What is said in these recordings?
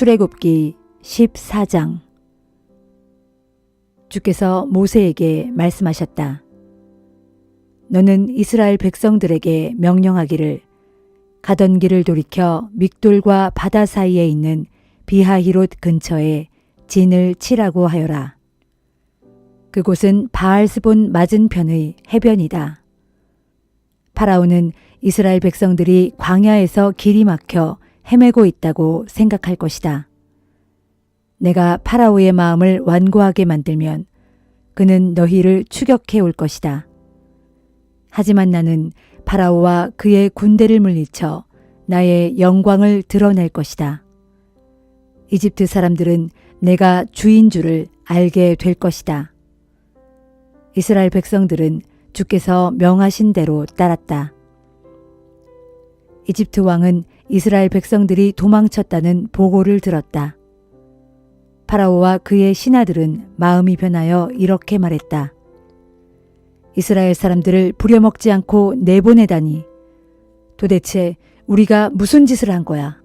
출애굽기 14장 주께서 모세에게 말씀하셨다. 너는 이스라엘 백성들에게 명령하기를 가던 길을 돌이켜 믹돌과 바다 사이에 있는 비하히롯 근처에 진을 치라고 하여라. 그곳은 바알스본 맞은편의 해변이다. 파라오는 이스라엘 백성들이 광야에서 길이 막혀 헤매고 있다고 생각할 것이다. 내가 파라오의 마음을 완고하게 만들면 그는 너희를 추격해 올 것이다. 하지만 나는 파라오와 그의 군대를 물리쳐 나의 영광을 드러낼 것이다. 이집트 사람들은 내가 주인 줄을 알게 될 것이다. 이스라엘 백성들은 주께서 명하신 대로 따랐다. 이집트 왕은 이스라엘 백성들이 도망쳤다는 보고를 들었다. 파라오와 그의 신하들은 마음이 변하여 이렇게 말했다. 이스라엘 사람들을 부려먹지 않고 내보내다니. 도대체 우리가 무슨 짓을 한 거야?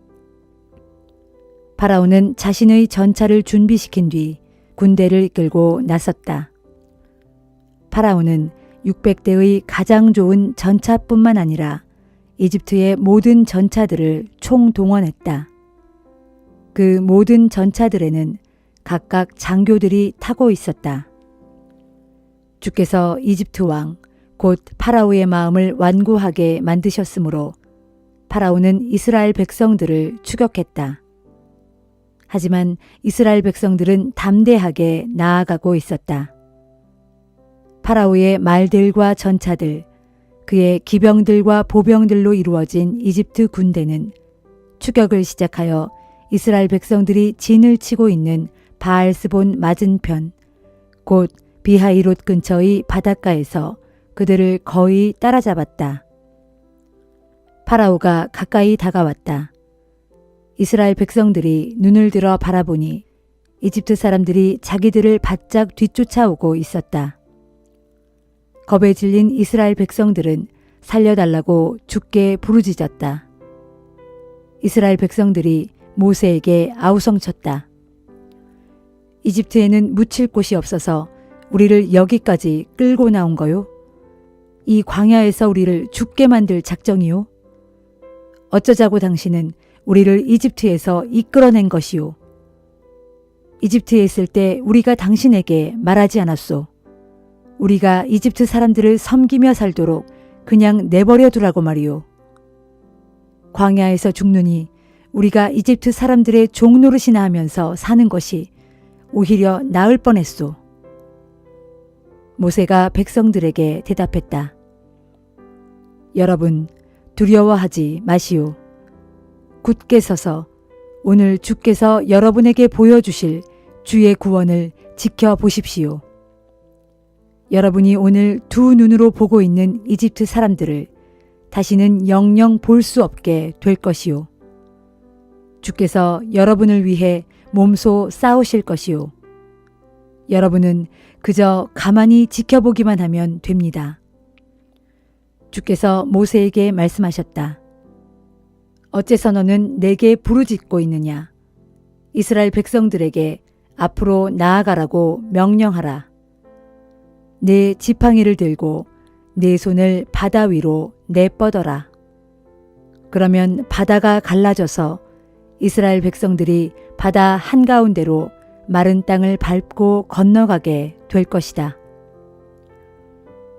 파라오는 자신의 전차를 준비시킨 뒤 군대를 이끌고 나섰다. 파라오는 600대의 가장 좋은 전차뿐만 아니라 이집트의 모든 전차들을 총동원했다. 그 모든 전차들에는 각각 장교들이 타고 있었다. 주께서 이집트 왕, 곧 파라오의 마음을 완고하게 만드셨으므로 파라오는 이스라엘 백성들을 추격했다. 하지만 이스라엘 백성들은 담대하게 나아가고 있었다. 파라오의 말들과 전차들, 그의 기병들과 보병들로 이루어진 이집트 군대는 추격을 시작하여 이스라엘 백성들이 진을 치고 있는 바알스본 맞은편, 곧 비하이롯 근처의 바닷가에서 그들을 거의 따라잡았다. 파라오가 가까이 다가왔다. 이스라엘 백성들이 눈을 들어 바라보니 이집트 사람들이 자기들을 바짝 뒤쫓아오고 있었다. 겁에 질린 이스라엘 백성들은 살려달라고 죽게 부르짖었다. 이스라엘 백성들이 모세에게 아우성쳤다. 이집트에는 묻힐 곳이 없어서 우리를 여기까지 끌고 나온 거요? 이 광야에서 우리를 죽게 만들 작정이요? 어쩌자고 당신은 우리를 이집트에서 이끌어낸 것이요? 이집트에 있을 때 우리가 당신에게 말하지 않았소. 우리가 이집트 사람들을 섬기며 살도록 그냥 내버려 두라고 말이요. 광야에서 죽느니 우리가 이집트 사람들의 종노릇이나 하면서 사는 것이 오히려 나을 뻔했소. 모세가 백성들에게 대답했다. 여러분, 두려워하지 마시오. 굳게 서서 오늘 주께서 여러분에게 보여주실 주의 구원을 지켜보십시오. 여러분이 오늘 두 눈으로 보고 있는 이집트 사람들을 다시는 영영 볼 수 없게 될 것이요. 주께서 여러분을 위해 몸소 싸우실 것이요. 여러분은 그저 가만히 지켜보기만 하면 됩니다. 주께서 모세에게 말씀하셨다. 어째서 너는 내게 부르짖고 있느냐? 이스라엘 백성들에게 앞으로 나아가라고 명령하라. 내 지팡이를 들고 내 손을 바다 위로 내뻗어라. 그러면 바다가 갈라져서 이스라엘 백성들이 바다 한가운데로 마른 땅을 밟고 건너가게 될 것이다.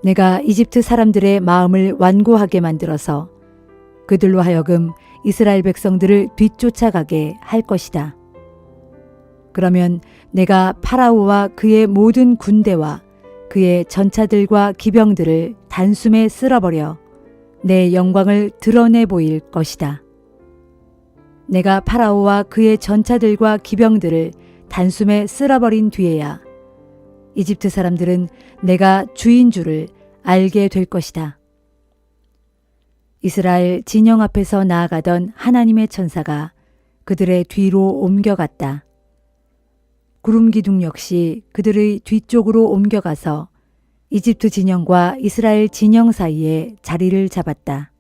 내가 이집트 사람들의 마음을 완고하게 만들어서 그들로 하여금 이스라엘 백성들을 뒤쫓아가게 할 것이다. 그러면 내가 파라오와 그의 모든 군대와 그의 전차들과 기병들을 단숨에 쓸어버려 내 영광을 드러내 보일 것이다. 내가 파라오와 그의 전차들과 기병들을 단숨에 쓸어버린 뒤에야 이집트 사람들은 내가 주인 줄을 알게 될 것이다. 이스라엘 진영 앞에서 나아가던 하나님의 천사가 그들의 뒤로 옮겨갔다. 구름 기둥 역시 그들의 뒤쪽으로 옮겨가서 이집트 진영과 이스라엘 진영 사이에 자리를 잡았다.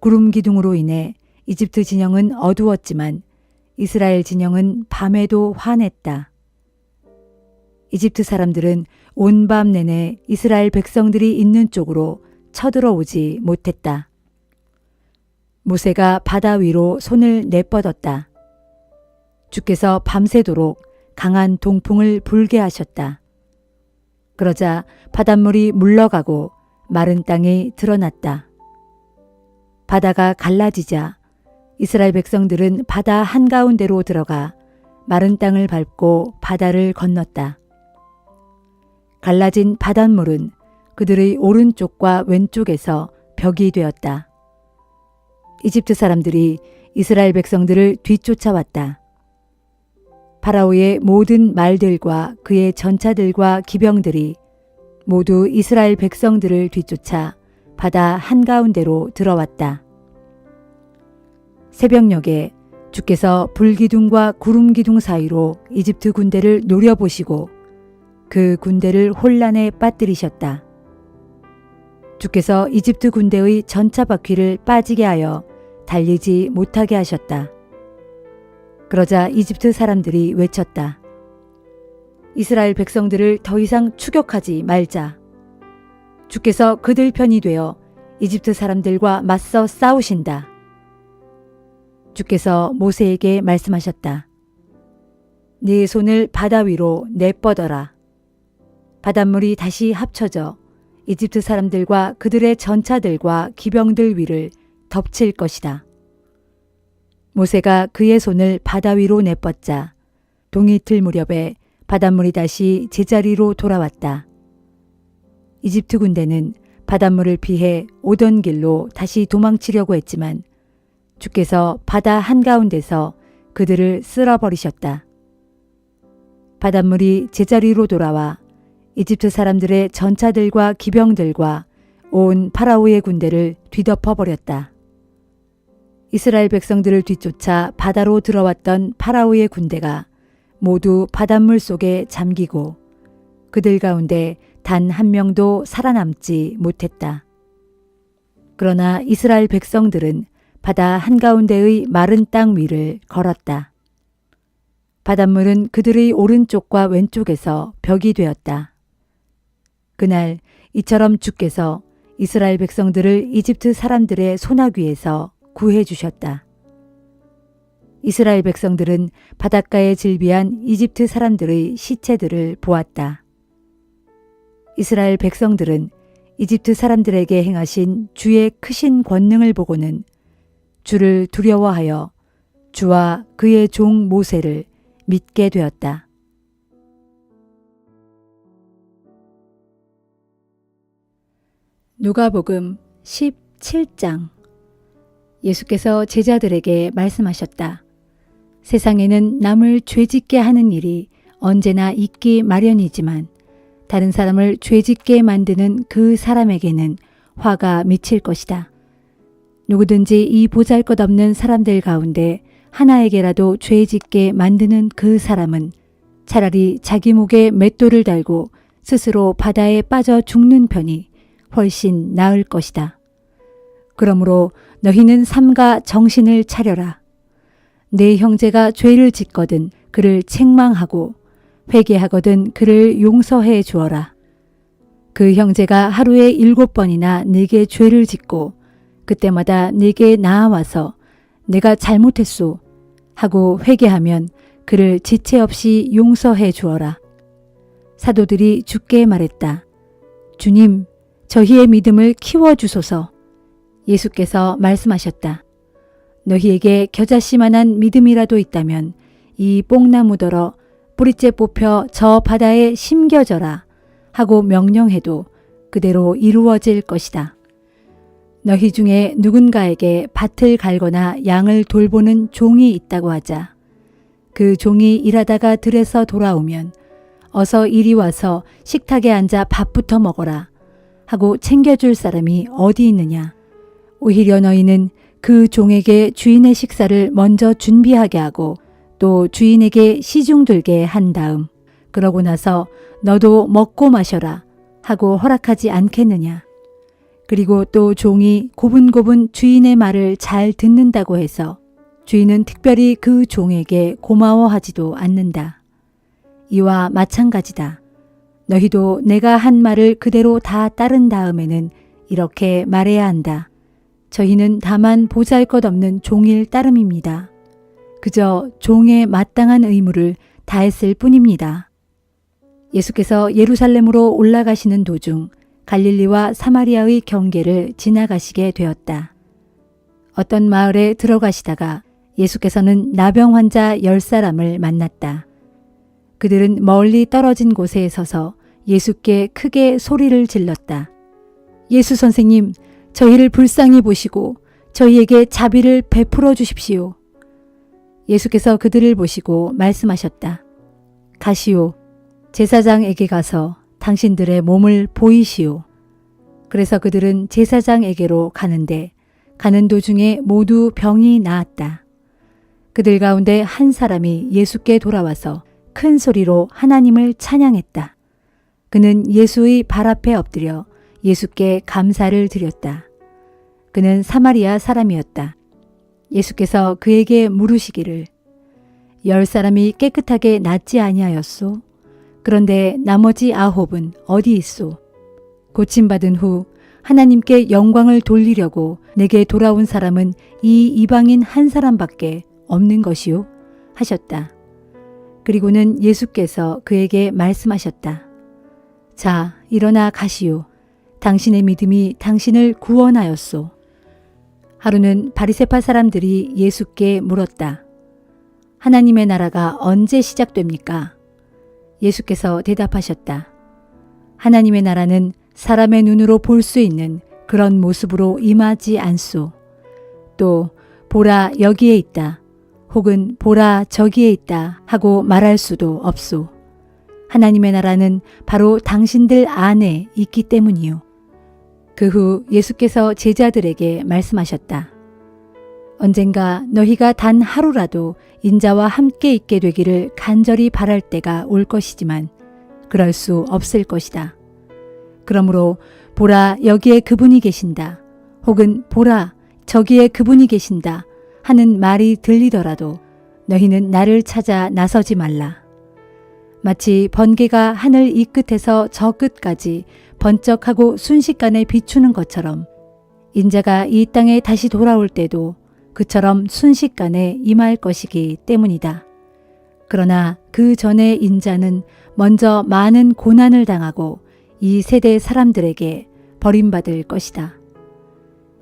구름 기둥으로 인해 이집트 진영은 어두웠지만 이스라엘 진영은 밤에도 화냈다. 이집트 사람들은 온 밤 내내 이스라엘 백성들이 있는 쪽으로 쳐들어오지 못했다. 모세가 바다 위로 손을 내뻗었다. 주께서 밤새도록 강한 동풍을 불게 하셨다. 그러자 바닷물이 물러가고 마른 땅이 드러났다. 바다가 갈라지자 이스라엘 백성들은 바다 한가운데로 들어가 마른 땅을 밟고 바다를 건넜다. 갈라진 바닷물은 그들의 오른쪽과 왼쪽에서 벽이 되었다. 이집트 사람들이 이스라엘 백성들을 뒤쫓아왔다. 파라오의 모든 말들과 그의 전차들과 기병들이 모두 이스라엘 백성들을 뒤쫓아 바다 한가운데로 들어왔다. 새벽녘에 주께서 불기둥과 구름기둥 사이로 이집트 군대를 노려보시고 그 군대를 혼란에 빠뜨리셨다. 주께서 이집트 군대의 전차 바퀴를 빠지게 하여 달리지 못하게 하셨다. 그러자 이집트 사람들이 외쳤다. 이스라엘 백성들을 더 이상 추격하지 말자. 주께서 그들 편이 되어 이집트 사람들과 맞서 싸우신다. 주께서 모세에게 말씀하셨다. 네 손을 바다 위로 내뻗어라. 바닷물이 다시 합쳐져 이집트 사람들과 그들의 전차들과 기병들 위를 덮칠 것이다. 모세가 그의 손을 바다 위로 내뻗자 동이틀 무렵에 바닷물이 다시 제자리로 돌아왔다. 이집트 군대는 바닷물을 피해 오던 길로 다시 도망치려고 했지만 주께서 바다 한가운데서 그들을 쓸어버리셨다. 바닷물이 제자리로 돌아와 이집트 사람들의 전차들과 기병들과 온 파라오의 군대를 뒤덮어 버렸다. 이스라엘 백성들을 뒤쫓아 바다로 들어왔던 파라오의 군대가 모두 바닷물 속에 잠기고 그들 가운데 단 한 명도 살아남지 못했다. 그러나 이스라엘 백성들은 바다 한가운데의 마른 땅 위를 걸었다. 바닷물은 그들의 오른쪽과 왼쪽에서 벽이 되었다. 그날 이처럼 주께서 이스라엘 백성들을 이집트 사람들의 소나귀에서 구해 주셨다. 이스라엘 백성들은 바닷가에 질비한 이집트 사람들의 시체들을 보았다. 이스라엘 백성들은 이집트 사람들에게 행하신 주의 크신 권능을 보고는 주를 두려워하여 주와 그의 종 모세를 믿게 되었다. 누가복음 17장 예수께서 제자들에게 말씀하셨다. 세상에는 남을 죄짓게 하는 일이 언제나 있기 마련이지만 다른 사람을 죄짓게 만드는 그 사람에게는 화가 미칠 것이다. 누구든지 이 보잘 것 없는 사람들 가운데 하나에게라도 죄짓게 만드는 그 사람은 차라리 자기 목에 맷돌을 달고 스스로 바다에 빠져 죽는 편이 훨씬 나을 것이다. 그러므로 너희는 삼가 정신을 차려라. 내 형제가 죄를 짓거든 그를 책망하고 회개하거든 그를 용서해 주어라. 그 형제가 하루에 일곱 번이나 네게 죄를 짓고 그때마다 네게 나아와서 내가 잘못했소 하고 회개하면 그를 지체 없이 용서해 주어라. 사도들이 주께 말했다. 주님, 저희의 믿음을 키워 주소서. 예수께서 말씀하셨다. 너희에게 겨자씨만한 믿음이라도 있다면 이 뽕나무더러 뿌리째 뽑혀 저 바다에 심겨져라 하고 명령해도 그대로 이루어질 것이다. 너희 중에 누군가에게 밭을 갈거나 양을 돌보는 종이 있다고 하자. 그 종이 일하다가 들에서 돌아오면 어서 이리 와서 식탁에 앉아 밥부터 먹어라 하고 챙겨줄 사람이 어디 있느냐. 오히려 너희는 그 종에게 주인의 식사를 먼저 준비하게 하고 또 주인에게 시중 들게 한 다음 그러고 나서 너도 먹고 마셔라 하고 허락하지 않겠느냐. 그리고 또 종이 고분고분 주인의 말을 잘 듣는다고 해서 주인은 특별히 그 종에게 고마워하지도 않는다. 이와 마찬가지다. 너희도 내가 한 말을 그대로 다 따른 다음에는 이렇게 말해야 한다. 저희는 다만 보잘 것 없는 종일 따름입니다. 그저 종의 마땅한 의무를 다했을 뿐입니다. 예수께서 예루살렘으로 올라가시는 도중 갈릴리와 사마리아의 경계를 지나가시게 되었다. 어떤 마을에 들어가시다가 예수께서는 나병 환자 열 사람을 만났다. 그들은 멀리 떨어진 곳에 서서 예수께 크게 소리를 질렀다. 예수 선생님, 저희를 불쌍히 보시고 저희에게 자비를 베풀어 주십시오. 예수께서 그들을 보시고 말씀하셨다. 가시오. 제사장에게 가서 당신들의 몸을 보이시오. 그래서 그들은 제사장에게로 가는데 가는 도중에 모두 병이 나았다. 그들 가운데 한 사람이 예수께 돌아와서 큰 소리로 하나님을 찬양했다. 그는 예수의 발 앞에 엎드려 예수께 감사를 드렸다. 그는 사마리아 사람이었다. 예수께서 그에게 물으시기를 열 사람이 깨끗하게 낫지 아니하였소? 그런데 나머지 아홉은 어디 있소? 고침받은 후 하나님께 영광을 돌리려고 내게 돌아온 사람은 이 이방인 한 사람밖에 없는 것이요? 하셨다. 그리고는 예수께서 그에게 말씀하셨다. 자, 일어나 가시오. 당신의 믿음이 당신을 구원하였소. 하루는 바리세파 사람들이 예수께 물었다. 하나님의 나라가 언제 시작됩니까? 예수께서 대답하셨다. 하나님의 나라는 사람의 눈으로 볼 수 있는 그런 모습으로 임하지 않소. 또 보라 여기에 있다. 혹은 보라 저기에 있다 하고 말할 수도 없소. 하나님의 나라는 바로 당신들 안에 있기 때문이요. 그 후 예수께서 제자들에게 말씀하셨다. 언젠가 너희가 단 하루라도 인자와 함께 있게 되기를 간절히 바랄 때가 올 것이지만 그럴 수 없을 것이다. 그러므로 보라 여기에 그분이 계신다. 혹은 보라 저기에 그분이 계신다. 하는 말이 들리더라도 너희는 나를 찾아 나서지 말라. 마치 번개가 하늘 이 끝에서 저 끝까지 번쩍하고 순식간에 비추는 것처럼 인자가 이 땅에 다시 돌아올 때도 그처럼 순식간에 임할 것이기 때문이다. 그러나 그 전에 인자는 먼저 많은 고난을 당하고 이 세대 사람들에게 버림받을 것이다.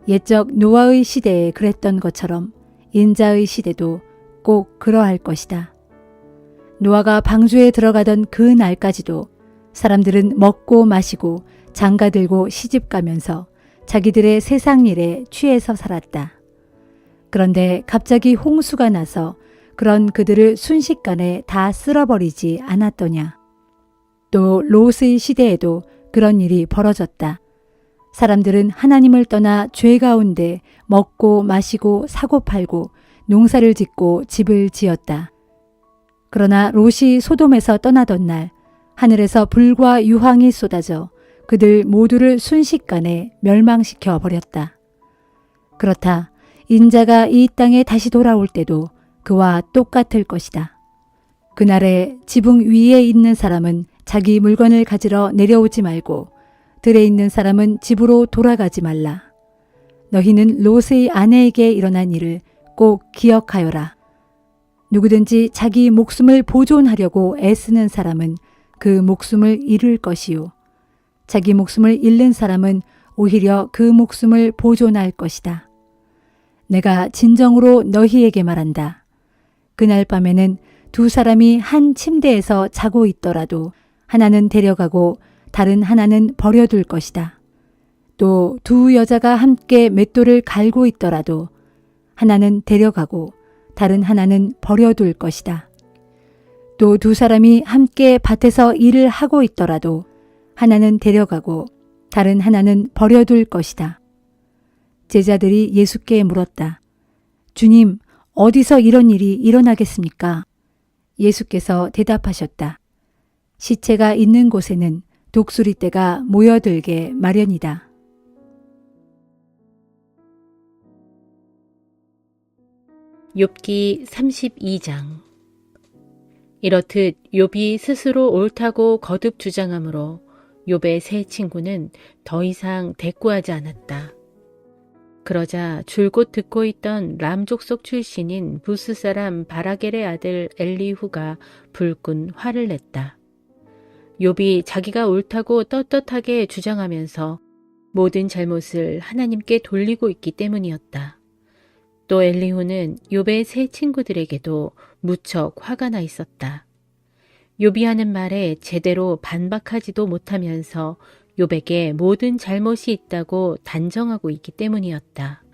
옛적 노아의 시대에 그랬던 것처럼 인자의 시대도 꼭 그러할 것이다. 노아가 방주에 들어가던 그 날까지도 사람들은 먹고 마시고 장가 들고 시집 가면서 자기들의 세상 일에 취해서 살았다. 그런데 갑자기 홍수가 나서 그런 그들을 순식간에 다 쓸어버리지 않았더냐. 또 롯의 시대에도 그런 일이 벌어졌다. 사람들은 하나님을 떠나 죄 가운데 먹고 마시고 사고 팔고 농사를 짓고 집을 지었다. 그러나 롯이 소돔에서 떠나던 날 하늘에서 불과 유황이 쏟아져 그들 모두를 순식간에 멸망시켜 버렸다. 그렇다. 인자가 이 땅에 다시 돌아올 때도 그와 똑같을 것이다. 그날에 지붕 위에 있는 사람은 자기 물건을 가지러 내려오지 말고 들에 있는 사람은 집으로 돌아가지 말라. 너희는 롯의 아내에게 일어난 일을 꼭 기억하여라. 누구든지 자기 목숨을 보존하려고 애쓰는 사람은 그 목숨을 잃을 것이요. 자기 목숨을 잃는 사람은 오히려 그 목숨을 보존할 것이다. 내가 진정으로 너희에게 말한다. 그날 밤에는 두 사람이 한 침대에서 자고 있더라도 하나는 데려가고 다른 하나는 버려둘 것이다. 또 두 여자가 함께 맷돌을 갈고 있더라도 하나는 데려가고 다른 하나는 버려둘 것이다. 또 두 사람이 함께 밭에서 일을 하고 있더라도 하나는 데려가고 다른 하나는 버려둘 것이다. 제자들이 예수께 물었다. 주님, 어디서 이런 일이 일어나겠습니까? 예수께서 대답하셨다. 시체가 있는 곳에는 독수리떼가 모여들게 마련이다. 욥기 32장 이렇듯 욥이 스스로 옳다고 거듭 주장하므로 욥의 세 친구는 더 이상 대꾸하지 않았다. 그러자 줄곧 듣고 있던 람 족속 출신인 부스 사람 바라겔의 아들 엘리후가 불끈 화를 냈다. 욥이 자기가 옳다고 떳떳하게 주장하면서 모든 잘못을 하나님께 돌리고 있기 때문이었다. 또 엘리후는 욥의 세 친구들에게도 무척 화가 나 있었다. 욥이 하는 말에 제대로 반박하지도 못하면서 욥에게 모든 잘못이 있다고 단정하고 있기 때문이었다.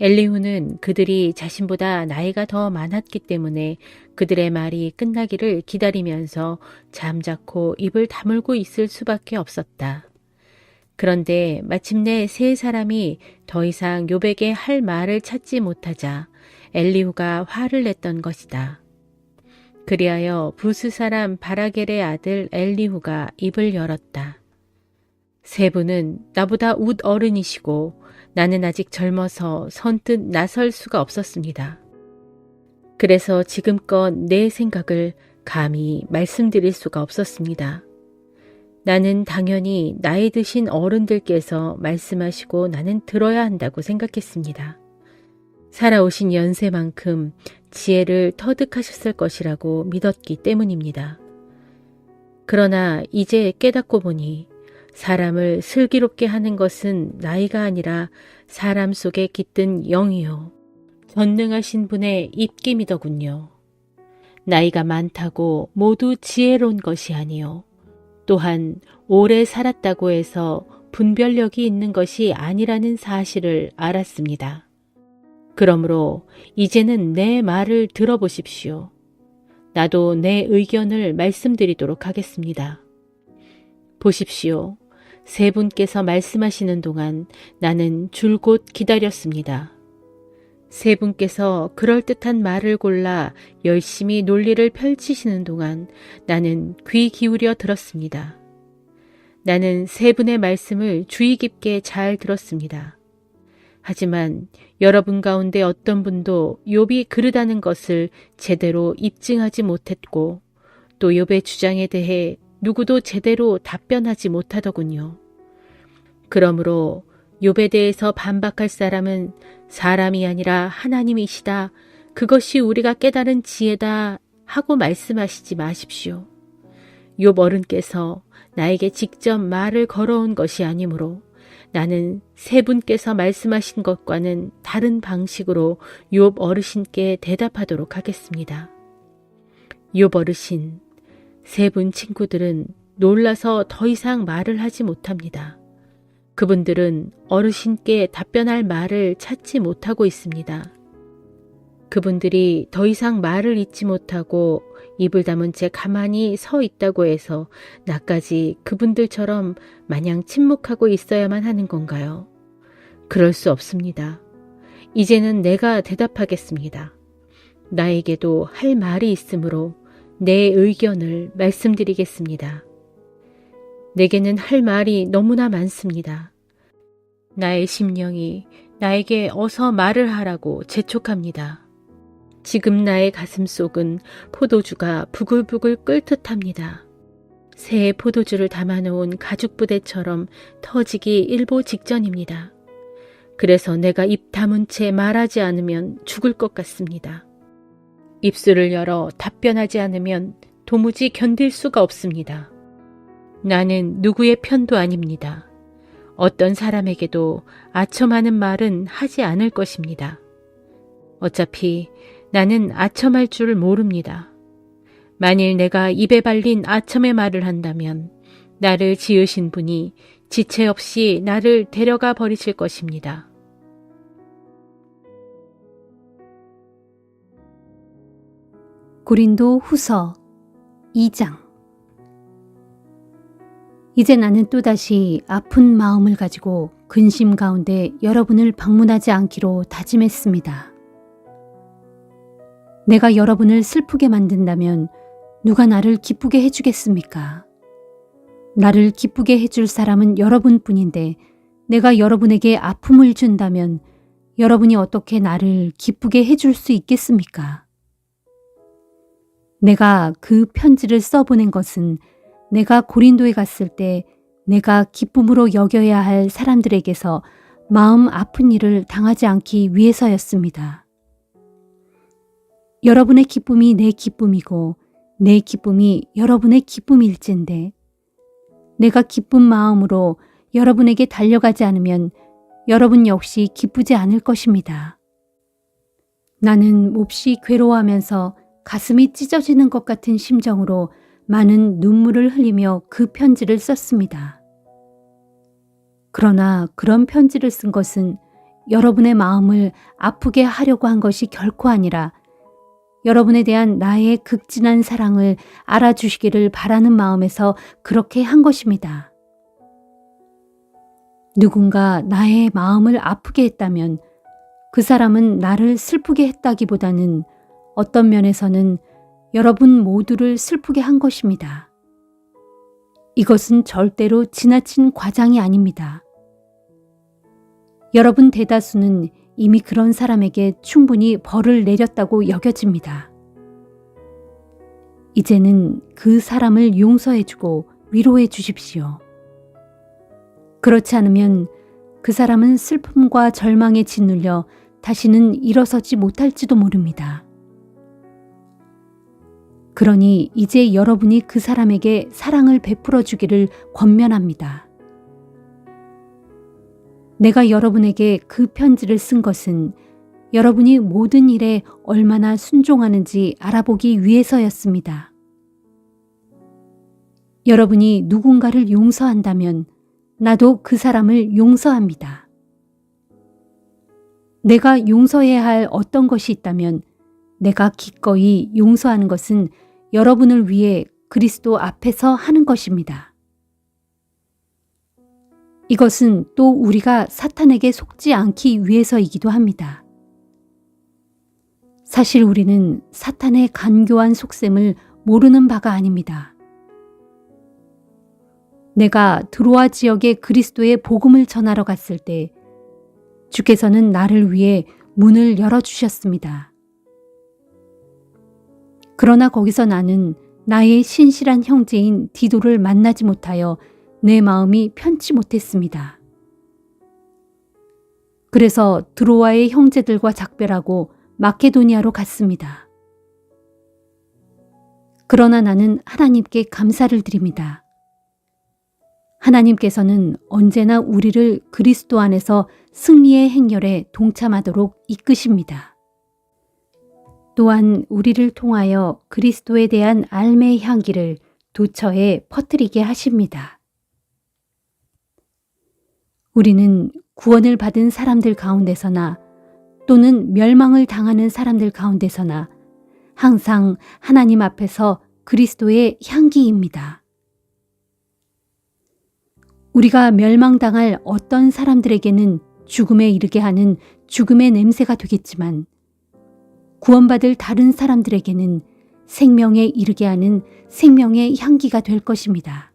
엘리후는 그들이 자신보다 나이가 더 많았기 때문에 그들의 말이 끝나기를 기다리면서 잠자코 입을 다물고 있을 수밖에 없었다. 그런데 마침내 세 사람이 더 이상 욥에게 할 말을 찾지 못하자 엘리후가 화를 냈던 것이다. 그리하여 부스 사람 바라겔의 아들 엘리후가 입을 열었다. 세 분은 나보다 웃 어른이시고 나는 아직 젊어서 선뜻 나설 수가 없었습니다. 그래서 지금껏 내 생각을 감히 말씀드릴 수가 없었습니다. 나는 당연히 나이 드신 어른들께서 말씀하시고 나는 들어야 한다고 생각했습니다. 살아오신 연세만큼 지혜를 터득하셨을 것이라고 믿었기 때문입니다. 그러나 이제 깨닫고 보니 사람을 슬기롭게 하는 것은 나이가 아니라 사람 속에 깃든 영이요. 전능하신 분의 입김이더군요. 나이가 많다고 모두 지혜로운 것이 아니요. 또한 오래 살았다고 해서 분별력이 있는 것이 아니라는 사실을 알았습니다. 그러므로 이제는 내 말을 들어보십시오. 나도 내 의견을 말씀드리도록 하겠습니다. 보십시오. 세 분께서 말씀하시는 동안 나는 줄곧 기다렸습니다. 세 분께서 그럴듯한 말을 골라 열심히 논리를 펼치시는 동안 나는 귀 기울여 들었습니다. 나는 세 분의 말씀을 주의 깊게 잘 들었습니다. 하지만 여러분 가운데 어떤 분도 욥이 그르다는 것을 제대로 입증하지 못했고 또 욥의 주장에 대해 누구도 제대로 답변하지 못하더군요. 그러므로 욥에 대해서 반박할 사람은 사람이 아니라 하나님이시다. 그것이 우리가 깨달은 지혜다 하고 말씀하시지 마십시오. 욥 어른께서 나에게 직접 말을 걸어온 것이 아니므로 나는 세 분께서 말씀하신 것과는 다른 방식으로 욥 어르신께 대답하도록 하겠습니다. 욥 어르신, 세 분 친구들은 놀라서 더 이상 말을 하지 못합니다. 그분들은 어르신께 답변할 말을 찾지 못하고 있습니다. 그분들이 더 이상 말을 잇지 못하고 입을 다문 채 가만히 서 있다고 해서 나까지 그분들처럼 마냥 침묵하고 있어야만 하는 건가요? 그럴 수 없습니다. 이제는 내가 대답하겠습니다. 나에게도 할 말이 있으므로 내 의견을 말씀드리겠습니다. 내게는 할 말이 너무나 많습니다. 나의 심령이 나에게 어서 말을 하라고 재촉합니다. 지금 나의 가슴 속은 포도주가 부글부글 끓 듯 합니다. 새해 포도주를 담아놓은 가죽 부대처럼 터지기 일보 직전입니다. 그래서 내가 입 다문 채 말하지 않으면 죽을 것 같습니다. 입술을 열어 답변하지 않으면 도무지 견딜 수가 없습니다. 나는 누구의 편도 아닙니다. 어떤 사람에게도 아첨하는 말은 하지 않을 것입니다. 어차피 나는 아첨할 줄 모릅니다. 만일 내가 입에 발린 아첨의 말을 한다면 나를 지으신 분이 지체 없이 나를 데려가 버리실 것입니다. 고린도 후서 2장 이제 나는 또다시 아픈 마음을 가지고 근심 가운데 여러분을 방문하지 않기로 다짐했습니다. 내가 여러분을 슬프게 만든다면 누가 나를 기쁘게 해주겠습니까? 나를 기쁘게 해줄 사람은 여러분뿐인데 내가 여러분에게 아픔을 준다면 여러분이 어떻게 나를 기쁘게 해줄 수 있겠습니까? 내가 그 편지를 써보낸 것은 내가 고린도에 갔을 때 내가 기쁨으로 여겨야 할 사람들에게서 마음 아픈 일을 당하지 않기 위해서였습니다. 여러분의 기쁨이 내 기쁨이고 내 기쁨이 여러분의 기쁨일진데 내가 기쁜 마음으로 여러분에게 달려가지 않으면 여러분 역시 기쁘지 않을 것입니다. 나는 몹시 괴로워하면서 가슴이 찢어지는 것 같은 심정으로 많은 눈물을 흘리며 그 편지를 썼습니다. 그러나 그런 편지를 쓴 것은 여러분의 마음을 아프게 하려고 한 것이 결코 아니라 여러분에 대한 나의 극진한 사랑을 알아주시기를 바라는 마음에서 그렇게 한 것입니다. 누군가 나의 마음을 아프게 했다면 그 사람은 나를 슬프게 했다기보다는 어떤 면에서는 여러분 모두를 슬프게 한 것입니다. 이것은 절대로 지나친 과장이 아닙니다. 여러분 대다수는 이미 그런 사람에게 충분히 벌을 내렸다고 여겨집니다. 이제는 그 사람을 용서해주고 위로해 주십시오. 그렇지 않으면 그 사람은 슬픔과 절망에 짓눌려 다시는 일어서지 못할지도 모릅니다. 그러니 이제 여러분이 그 사람에게 사랑을 베풀어 주기를 권면합니다. 내가 여러분에게 그 편지를 쓴 것은 여러분이 모든 일에 얼마나 순종하는지 알아보기 위해서였습니다. 여러분이 누군가를 용서한다면 나도 그 사람을 용서합니다. 내가 용서해야 할 어떤 것이 있다면 내가 기꺼이 용서하는 것은 여러분을 위해 그리스도 앞에서 하는 것입니다. 이것은 또 우리가 사탄에게 속지 않기 위해서이기도 합니다. 사실 우리는 사탄의 간교한 속셈을 모르는 바가 아닙니다. 내가 드로아 지역에 그리스도의 복음을 전하러 갔을 때 주께서는 나를 위해 문을 열어주셨습니다. 그러나 거기서 나는 나의 신실한 형제인 디도를 만나지 못하여 내 마음이 편치 못했습니다. 그래서 드로아의 형제들과 작별하고 마케도니아로 갔습니다. 그러나 나는 하나님께 감사를 드립니다. 하나님께서는 언제나 우리를 그리스도 안에서 승리의 행렬에 동참하도록 이끄십니다. 또한 우리를 통하여 그리스도에 대한 알매의 향기를 도처에 퍼뜨리게 하십니다. 우리는 구원을 받은 사람들 가운데서나 또는 멸망을 당하는 사람들 가운데서나 항상 하나님 앞에서 그리스도의 향기입니다. 우리가 멸망당할 어떤 사람들에게는 죽음에 이르게 하는 죽음의 냄새가 되겠지만 구원받을 다른 사람들에게는 생명에 이르게 하는 생명의 향기가 될 것입니다.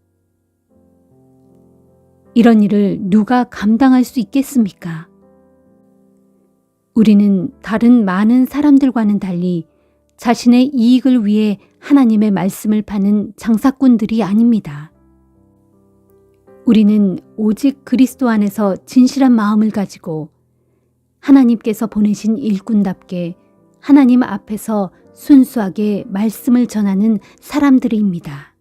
이런 일을 누가 감당할 수 있겠습니까? 우리는 다른 많은 사람들과는 달리 자신의 이익을 위해 하나님의 말씀을 파는 장사꾼들이 아닙니다. 우리는 오직 그리스도 안에서 진실한 마음을 가지고 하나님께서 보내신 일꾼답게 하나님 앞에서 순수하게 말씀을 전하는 사람들입니다.